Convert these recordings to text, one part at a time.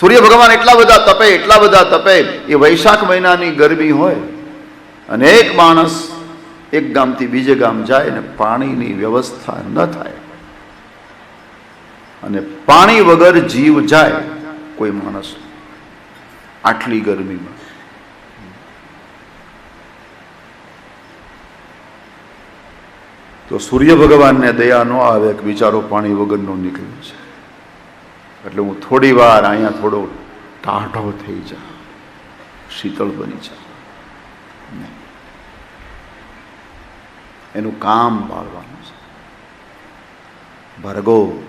સૂર્ય ભગવાન એટલા બધા તપે, એટલા બધા તપે, એ વૈશાખ મહિનાની ગરમી હોય. અને એક માણસ એક ગામથી બીજે ગામ જાય અને પાણીની વ્યવસ્થા ન થાય. અને પાણી વગર જીવ જાય કોઈ માણસ આટલી ગરમીમાં. તો સૂર્ય ભગવાનને દયા ન આવે કે બિચારો પાણી વગરનો નીકળ્યો છે. એટલે હું થોડી વાર અહીંયા થોડો ટાઢો થઈ જા. શીતળ બની જા. એનું કામ પાડવાનું છે. ભર્ગો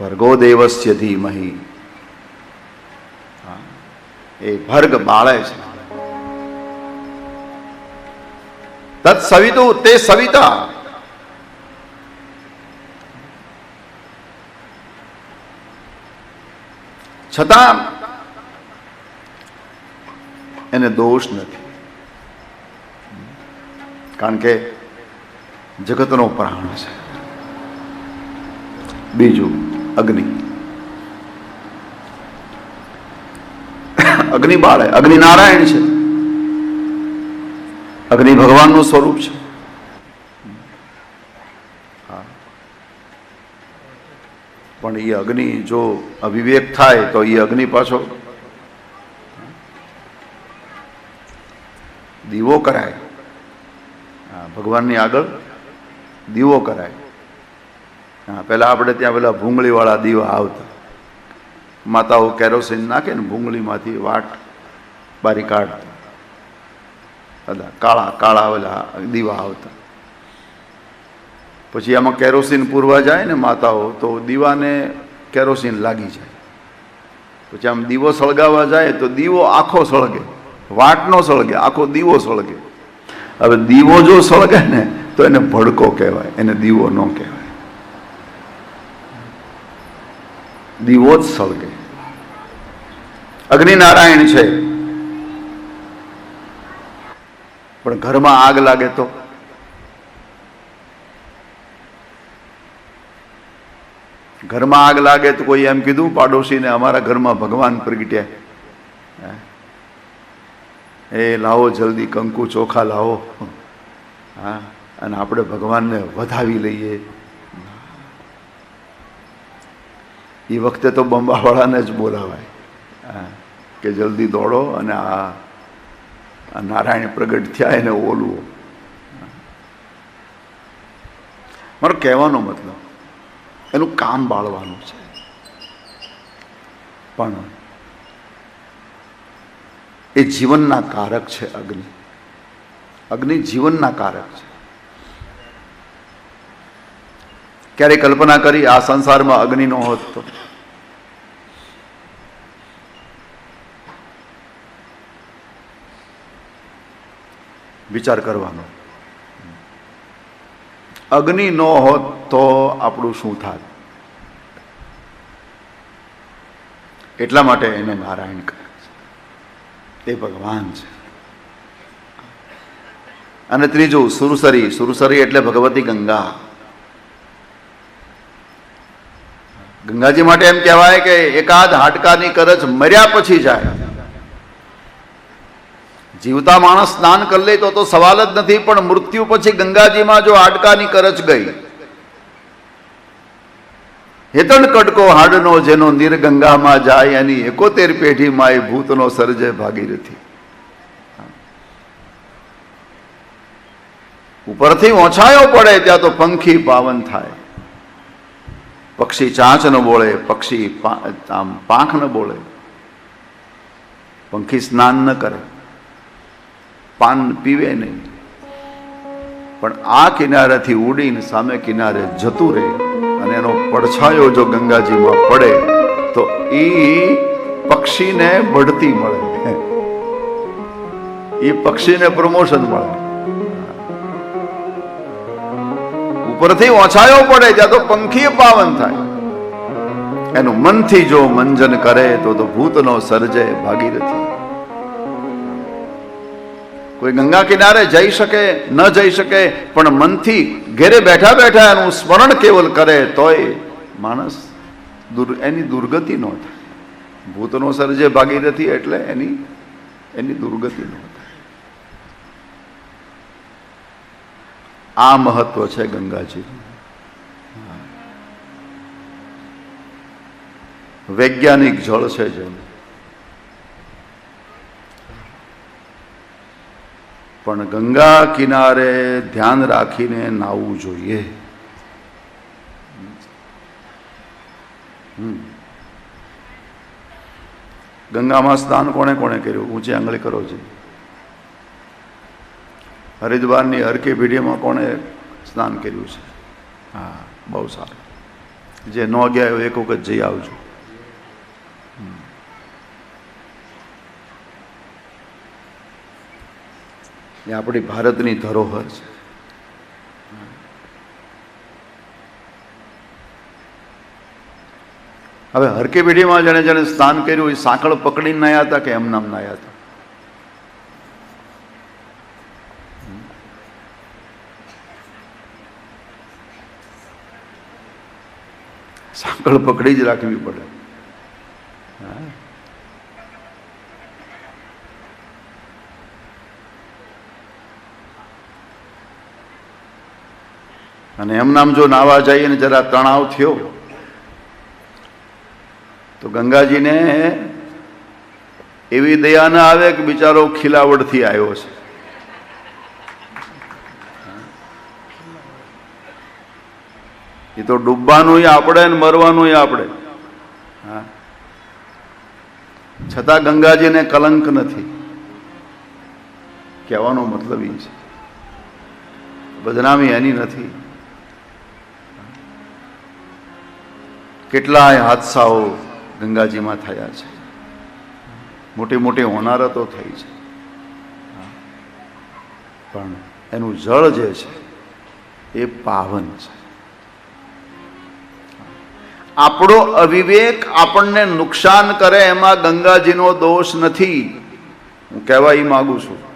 ભર્ગો દેવસ્ય ધીમહી. એ ભર્ગ બાળે છે. તત્સવિતુ તે સવિતા. છતાં એને દોષ નથી. કારણ કે જગતનો પ્રાણ છે. બીજું, અગ્નિ. અગ્નિ બાળ અગ્નિ નારાયણ છે. અગ્નિ ભગવાનનું સ્વરૂપ છે. પણ એ અગ્નિ જો અવિવેક થાય તો એ અગ્નિ પાછો દીવો કરાય. ભગવાનની આગળ દીવો કરાય. હા, પહેલાં આપણે ત્યાં પેલા ભૂંગળીવાળા દીવા આવતા. માતાઓ કેરોસીન નાખે ને ભૂંગળીમાંથી વાટ બારી કાઢતા. બધા કાળા કાળા પેલા દીવા આવતા. પછી આમાં કેરોસીન પૂરવા જાય ને માતાઓ, તો દીવાને કેરોસીન લાગી જાય. પછી આમ દીવો સળગાવવા જાય તો દીવો આખો સળગે, વાટનો સળગે, આખો દીવો સળગે. હવે દીવો જો સળગે ને તો એને ભડકો કહેવાય, એને દીવો ન કહેવાય. દીવો જ સળગે. અગ્નિનારાયણ છે. પણ ઘરમાં આગ લાગે તો ઘરમાં આગ લાગે તો કોઈ એમ કીધું, પાડોશીને અમારા ઘરમાં ભગવાન પ્રગટ્યા? એ લાવો જલ્દી કંકુ ચોખા લાવો. હા? અને આપણે ભગવાનને વધાવી લઈએ. એ વખતે તો બંબાવાળાને જ બોલાવાય. કે જલ્દી દોડો અને આ નારાયણ પ્રગટ થયા એને ઓલવો. મારો કહેવાનો મતલબ એનું કામ બાળવાનું છે. પણ એ જીવનના કારક છે અગ્નિ. અગ્નિ જીવનના કારક છે. ક્યારે કલ્પના કરી આ સંસારમાં અગ્નિ નો હોત તો? વિચાર કરવાનો. અગ્નિ ન હોત તો આપણું શું થાત? એટલા માટે એને નારાયણ કહે છે. એ ભગવાન છે. અને ત્રીજું, સુરસરી. સુરસરી એટલે ભગવતી ગંગા. ગંગાજી માટે એમ કહેવાય કે એકાદ હાડકાની કરજ મર્યા પછી જાય. જીવતા માણસ સ્નાન કરી લે તો તો સવાલ જ નથી, પણ મૃત્યુ પછી ગંગાજીમાં જો હાડકાની કરચ ગઈ, હેતણ કડકો હાડનો જેનો નિર્ગંગામાં જાય, એની એકોતેર પેઢીમાં એ ભૂતનો સર્જે ભાગીરથી ઉપરથી ઓછાયો પડે, ત્યાં તો પંખી પાવન થાય. પક્ષી ચાંચ ન બોલે પક્ષી આમ પાંખ ન બોલે પંખી સ્નાન ન કરે. પાન પીવે નહીં. પણ આ કિનારેથી ઉડીને સામે કિનારે જતું રહે અને એનો પડછાયો જો ગંગાજીમાં પડે, તો એ પક્ષીને બઢતી મળે. એ પક્ષીને પ્રમોશન મળે. ઉપરથી ઓછાયો પડે ત્યાં તો પંખી પાવન થાય. એનું મનથી જો મંજન કરે, તો તો ભૂતનો સર્જે ભાગીરથી. કોઈ ગંગા કિનારે જઈ શકે, ન જઈ શકે, પણ મનથી ઘેરે બેઠા બેઠા એનું સ્મરણ કેવલ કરે, તોય માણસ દુર, એની દુર્ગતિ ન થાય. ભૂતનો સર્જે ભાગીરથી એટલે એની એની દુર્ગતિ ન થાય. આ મહત્વ છે ગંગાજી. વૈજ્ઞાનિક જળ છે જળ પણ ગંગા કિનારે ધ્યાન રાખીને નાવું જોઈએ. ગંગામાં સ્નાન કોણે કોણે કર્યું? ઊંચી આંગળી કરો છે. હરિદ્વારની હરકી ભીડીમાં કોણે સ્નાન કર્યું છે? હા બહુ સારું. જે ન ગયા હોય એક વખત જઈ આવજો. એ આપણી ભારતની ધરોહર છે. હવે હરકી પેઢીમાં જેણે જેણે સ્નાન કર્યું, એ સાંકળ પકડીને નાયા હતા કે એમ નામ નાયા હતા? સાંકળ પકડી જ રાખવી પડે. અને એમ નામ જો નાવા જઈએ ને જરા તણાવ થયો, તો ગંગાજીને એવી દયા ના આવે કે બિચારો ખિલાવડથી આવ્યો છે. એ તો ડૂબવાનું આપણે ને મરવાનું આપણે. હા. છતાં ગંગાજીને કલંક નથી. કહેવાનો મતલબ એ છે. બદનામી એની નથી. કેટલાય હાદસાઓ ગંગાજીમાં થયા છે. મોટી મોટી હોનારતો થઈ છે. પણ એનું જળ જે છે, એ પાવન છે. આપણો અવિવેક આપણને નુકસાન કરે એમાં ગંગાજીનો દોષ નથી. હું કહેવા એ માગું છું.